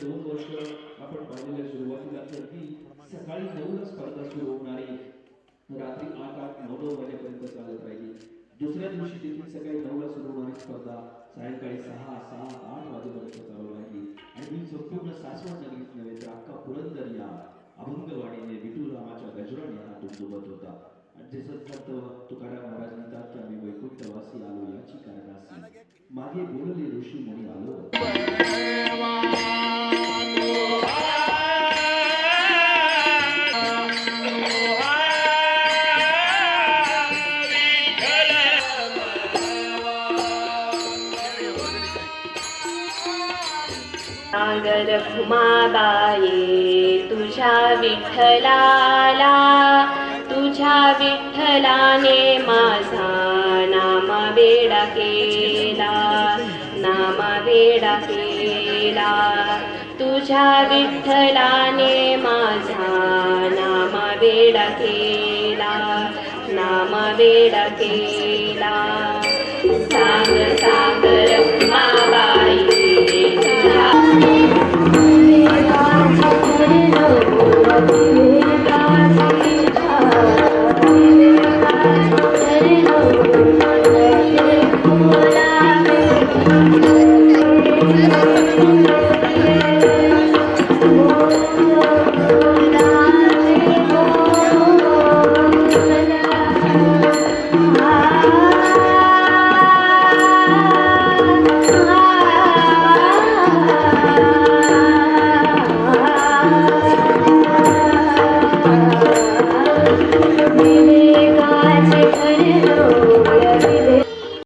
दोन वर्ष आपण पाहिलेल्या सुरुवातीला तर ती सकाळी नऊला स्पर्धा सुरू होणारी रात्री आठ आठ नऊ नऊ वाजेपर्यंत चालत राहिली. दुसऱ्या दिवशी देखील सकाळी नऊला सुरू होणारी स्पर्धा. सायंकाळी सहा सात आठ वाजेपर्यंत चालू राहिली. आणि ही संपूर्ण सासवड नगरीत नव्हे तर अख्खा पुरंदर या अभंगवाणीने विठू रामाच्या गजराने हा दुमदुमत होता. जसं संत तुकाराम महाराज म्हणतात की आम्ही वैकुंठवासी आलो याची कारणासी मागे बोलले ऋषी मुनी आलो. सागर घुमाबाये तुझ्या विठ्ठलाला तुझ्या विठ्ठलाने माझा नाम वेडा केला नाम वेडा केला. तुझ्या विठ्ठलाने माझा नाम वेडा केला नाम वेडा केला. सांग सागर